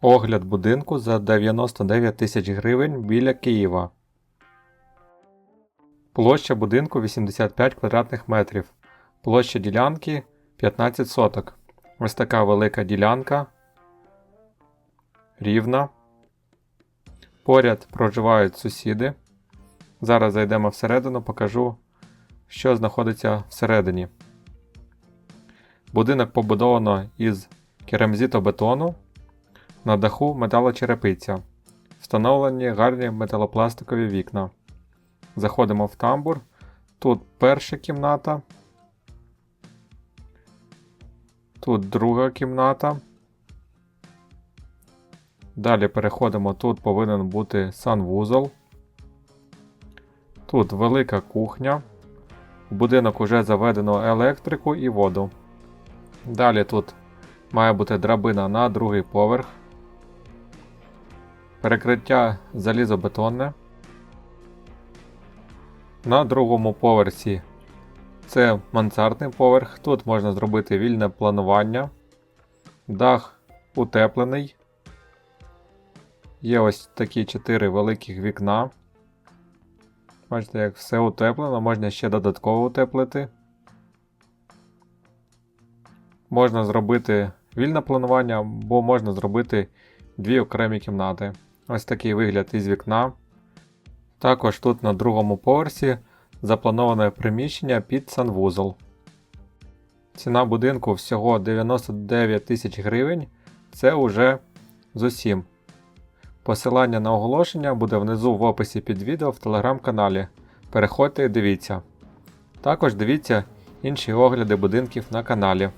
Огляд будинку за 99 тисяч гривень біля Києва. Площа будинку 85 квадратних метрів. Площа ділянки 15 соток. Ось така велика ділянка. Рівна. Поряд проживають сусіди. Зараз зайдемо всередину, покажу, що знаходиться всередині. Будинок побудовано із керамзитобетону. На даху металочерепиця. Встановлені гарні металопластикові вікна. Заходимо в тамбур. Тут перша кімната. Тут друга кімната. Далі переходимо. Тут повинен бути санвузол. Тут велика кухня. В будинок уже заведено електрику і воду. Далі тут має бути драбина на другий поверх. Перекриття залізобетонне. На другому поверсі це мансардний поверх. Тут можна зробити вільне планування. Дах утеплений. Є ось такі 4 великих вікна. Бачите, як все утеплено, можна ще додатково утеплити. Можна зробити вільне планування, або можна зробити дві окремі кімнати. Ось такий вигляд із вікна. Також тут на другому поверсі заплановане приміщення під санвузол. Ціна будинку всього 99 тисяч гривень. Це уже з усім. Посилання на оголошення буде внизу в описі під відео в телеграм-каналі. Переходьте і дивіться. Також дивіться інші огляди будинків на каналі.